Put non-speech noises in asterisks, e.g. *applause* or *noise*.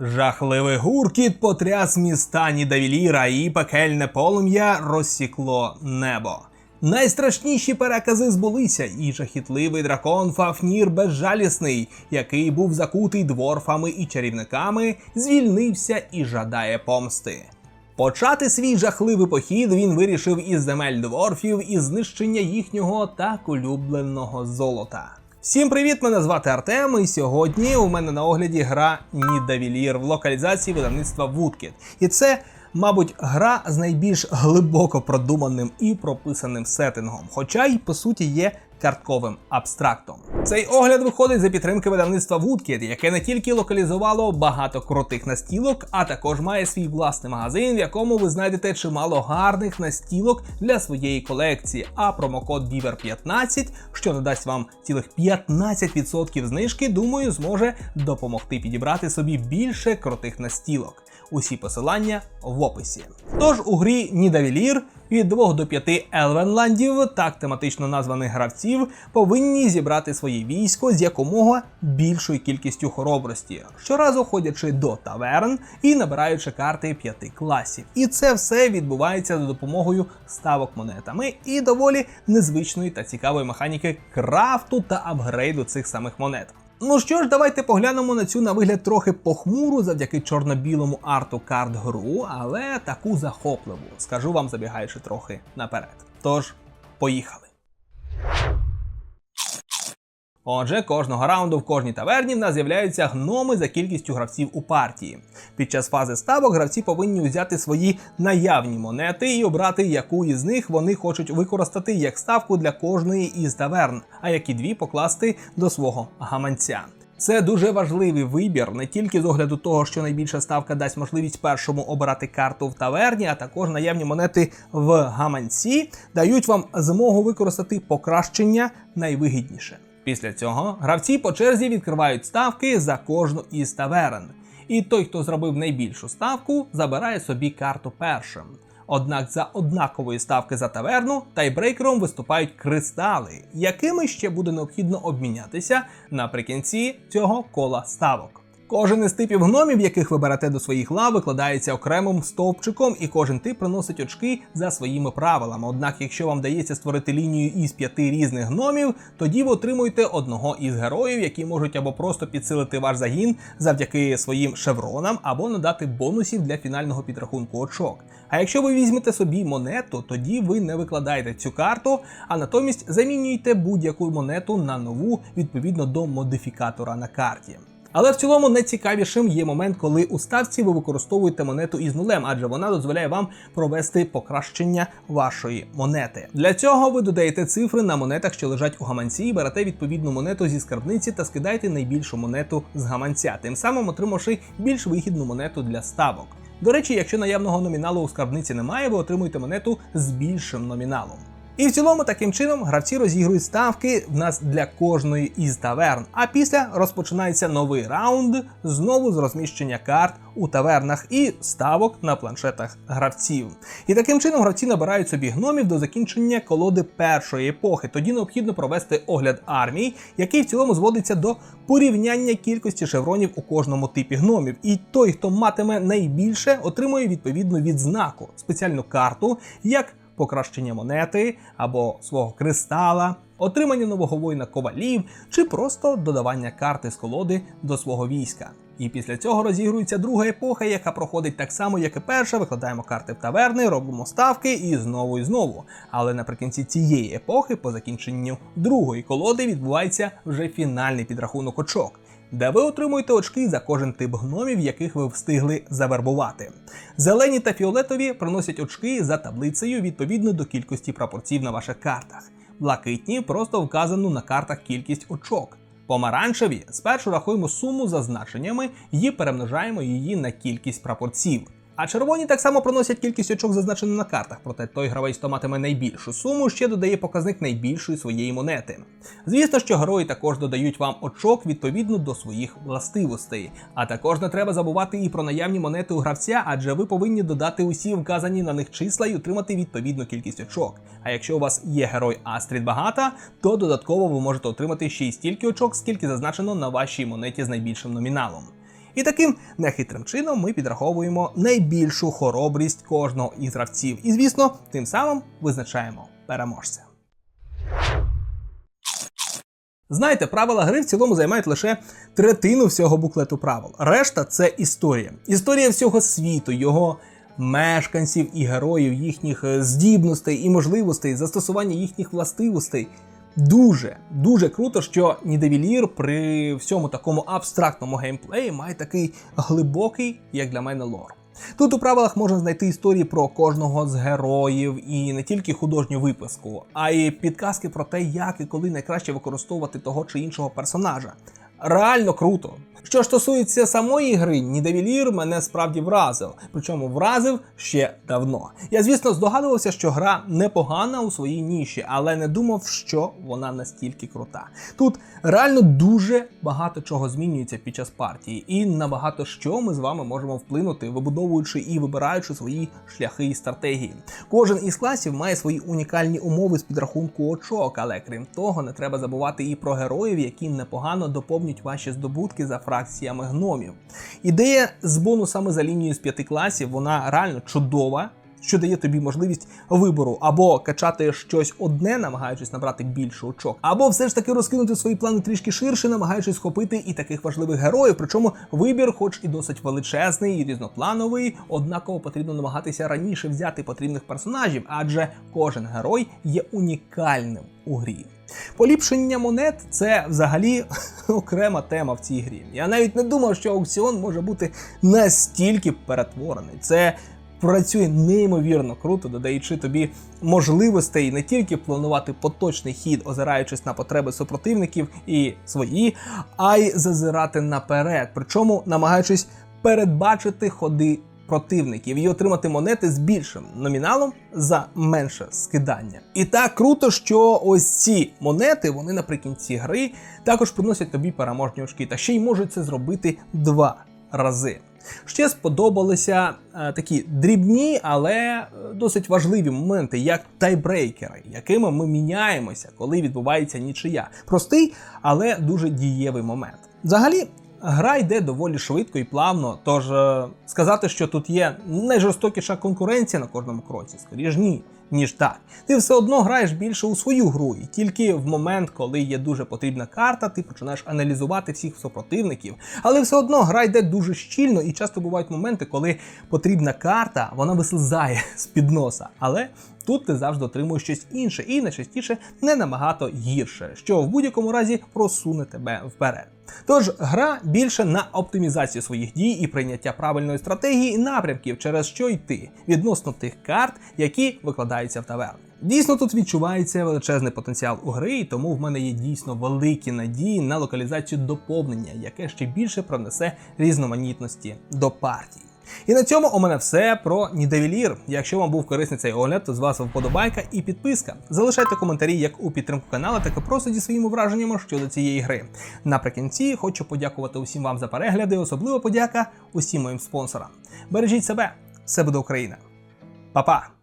Жахливий гуркіт потряс міста Нідавіліра і пекельне полум'я розсікло небо. Найстрашніші перекази збулися, і жахітливий дракон Фафнір безжалісний, який був закутий дворфами і чарівниками, звільнився і жадає помсти. Почати свій жахливий похід він вирішив із земель дворфів і знищення їхнього так улюбленого золота. Всім привіт! Мене звати Артем, і сьогодні у мене на огляді гра Нідавілір в локалізації видавництва Woodkid. І це, мабуть, гра з найбільш глибоко продуманим і прописаним сеттингом, хоча й по суті є картковим абстрактом. Цей огляд виходить за підтримки видавництва Woodkid, яке не тільки локалізувало багато крутих настілок, а також має свій власний магазин, в якому ви знайдете чимало гарних настілок для своєї колекції. А промокод BIVER15, що надасть вам цілих 15% знижки, думаю, зможе допомогти підібрати собі більше крутих настілок. Усі посилання в описі. Тож у грі Нідавілір від 2 до 5 Елвенландів, так тематично названих гравців, повинні зібрати своє військо з якомога більшою кількістю хоробрості, щоразу ходячи до таверн і набираючи карти 5 класів. І це все відбувається за допомогою ставок монетами і доволі незвичної та цікавої механіки крафту та апгрейду цих самих монет. Ну що ж, давайте поглянемо на цю на вигляд трохи похмуру завдяки чорно-білому арту карт гру, але таку захопливу, скажу вам, забігаючи трохи наперед. Тож, поїхали. Отже, кожного раунду в кожній таверні в нас з'являються гноми за кількістю гравців у партії. Під час фази ставок гравці повинні взяти свої наявні монети і обрати, яку із них вони хочуть використати як ставку для кожної із таверн, а які дві покласти до свого гаманця. Це дуже важливий вибір не тільки з огляду того, що найбільша ставка дасть можливість першому обирати карту в таверні, а також наявні монети в гаманці дають вам змогу використати покращення найвигідніше. Після цього гравці по черзі відкривають ставки за кожну із таверн. І той, хто зробив найбільшу ставку, забирає собі карту першим. Однак за однакової ставки за таверну тайбрейкером виступають кристали, якими ще буде необхідно обмінятися наприкінці цього кола ставок. Кожен із типів гномів, яких ви берете до своїх лав, викладається окремим стовпчиком, і кожен тип приносить очки за своїми правилами. Однак, якщо вам вдається створити лінію із п'яти різних гномів, тоді ви отримуєте одного із героїв, які можуть або просто підсилити ваш загін завдяки своїм шевронам, або надати бонусів для фінального підрахунку очок. А якщо ви візьмете собі монету, тоді ви не викладаєте цю карту, а натомість замінюєте будь-яку монету на нову відповідно до модифікатора на карті. Але в цілому найцікавішим є момент, коли у ставці ви використовуєте монету із нулем, адже вона дозволяє вам провести покращення вашої монети. Для цього ви додаєте цифри на монетах, що лежать у гаманці, берете відповідну монету зі скарбниці та скидаєте найбільшу монету з гаманця, тим самим отримавши більш вигідну монету для ставок. До речі, якщо наявного номіналу у скарбниці немає, ви отримуєте монету з більшим номіналом. І в цілому таким чином гравці розігрують ставки в нас для кожної із таверн. А після розпочинається новий раунд знову з розміщення карт у тавернах і ставок на планшетах гравців. І таким чином гравці набирають собі гномів до закінчення колоди першої епохи. Тоді необхідно провести огляд армії, який в цілому зводиться до порівняння кількості шевронів у кожному типі гномів. І той, хто матиме найбільше, отримує відповідну відзнаку, спеціальну карту, як покращення монети або свого кристала, отримання нового воїна ковалів чи просто додавання карти з колоди до свого війська. І після цього розігрується друга епоха, яка проходить так само, як і перша. Викладаємо карти в таверни, робимо ставки і знову і знову. Але наприкінці цієї епохи, по закінченню другої колоди, відбувається вже фінальний підрахунок очок де ви отримуєте очки за кожен тип гномів, яких ви встигли завербувати. Зелені та фіолетові приносять очки за таблицею відповідно до кількості прапорців на ваших картах. Блакитні просто вказану на картах кількість очок. Помаранчеві спершу рахуємо суму за значеннями і перемножаємо її на кількість прапорців. А червоні так само проносять кількість очок, зазначену на картах, проте той гравець, хто матиме найбільшу суму, ще додає показник найбільшої своєї монети. Звісно, що герої також додають вам очок відповідно до своїх властивостей. А також не треба забувати і про наявні монети у гравця, адже ви повинні додати усі вказані на них числа і отримати відповідну кількість очок. А якщо у вас є герой Астрід багата, то додатково ви можете отримати ще й стільки очок, скільки зазначено на вашій монеті з найбільшим номіналом. І таким нехитрим чином ми підраховуємо найбільшу хоробрість кожного із гравців. І звісно, тим самим визначаємо переможця. Знаєте, правила гри в цілому займають лише третину всього буклету правил. Решта це історія. Історія всього світу, його мешканців і героїв, їхніх е, здібностей і можливостей, застосування їхніх властивостей. Дуже дуже круто, що Нідевілір при всьому такому абстрактному геймплеї має такий глибокий, як для мене, лор. Тут у правилах можна знайти історії про кожного з героїв і не тільки художню виписку, а й підказки про те, як і коли найкраще використовувати того чи іншого персонажа. Реально круто. Що ж стосується самої гри, Нідевілір мене справді вразив, причому вразив ще давно. Я, звісно, здогадувався, що гра непогана у своїй ніші, але не думав, що вона настільки крута. Тут реально дуже багато чого змінюється під час партії, і на багато що ми з вами можемо вплинути, вибудовуючи і вибираючи свої шляхи і стратегії. Кожен із класів має свої унікальні умови з підрахунку очок, але крім того, не треба забувати і про героїв, які непогано доповнюють ваші здобутки за фракціями гномів. Ідея з бонусами за лінією з п'яти класів, вона реально чудова. Що дає тобі можливість вибору або качати щось одне, намагаючись набрати більше очок, або все ж таки розкинути свої плани трішки ширше, намагаючись схопити і таких важливих героїв. Причому вибір, хоч і досить величезний і різноплановий, однаково потрібно намагатися раніше взяти потрібних персонажів, адже кожен герой є унікальним у грі. Поліпшення монет це взагалі *laughs* окрема тема в цій грі. Я навіть не думав, що аукціон може бути настільки перетворений. Це працює неймовірно круто, додаючи тобі можливостей не тільки планувати поточний хід, озираючись на потреби супротивників і свої, а й зазирати наперед, причому намагаючись передбачити ходи противників і отримати монети з більшим номіналом за менше скидання. І так круто, що ось ці монети вони наприкінці гри також приносять тобі переможні очки, та ще й можуть це зробити два рази. Ще сподобалися е, такі дрібні, але е, досить важливі моменти, як тайбрейкери, якими ми міняємося, коли відбувається нічия. Простий, але дуже дієвий момент. Взагалі, гра йде доволі швидко і плавно. Тож е, сказати, що тут є найжорстокіша конкуренція на кожному кроці, скоріш ні. Ніж так, ти все одно граєш більше у свою гру, і тільки в момент, коли є дуже потрібна карта, ти починаєш аналізувати всіх супротивників. Але все одно гра йде дуже щільно, і часто бувають моменти, коли потрібна карта, вона вислизає *laughs* з під носа. Але тут ти завжди отримуєш щось інше, і найчастіше не набагато гірше, що в будь-якому разі просуне тебе вперед. Тож гра більше на оптимізацію своїх дій і прийняття правильної стратегії і напрямків, через що йти відносно тих карт, які викладаються в таверні. Дійсно, тут відчувається величезний потенціал у гри, і тому в мене є дійсно великі надії на локалізацію доповнення, яке ще більше пронесе різноманітності до партій. І на цьому у мене все про Нідевілір. Якщо вам був корисний цей огляд, то з вас вподобайка і підписка. Залишайте коментарі як у підтримку каналу, так і просто зі своїми враженнями щодо цієї гри. Наприкінці хочу подякувати усім вам за перегляди, особливо подяка усім моїм спонсорам. Бережіть себе, все буде Україна. Па-па!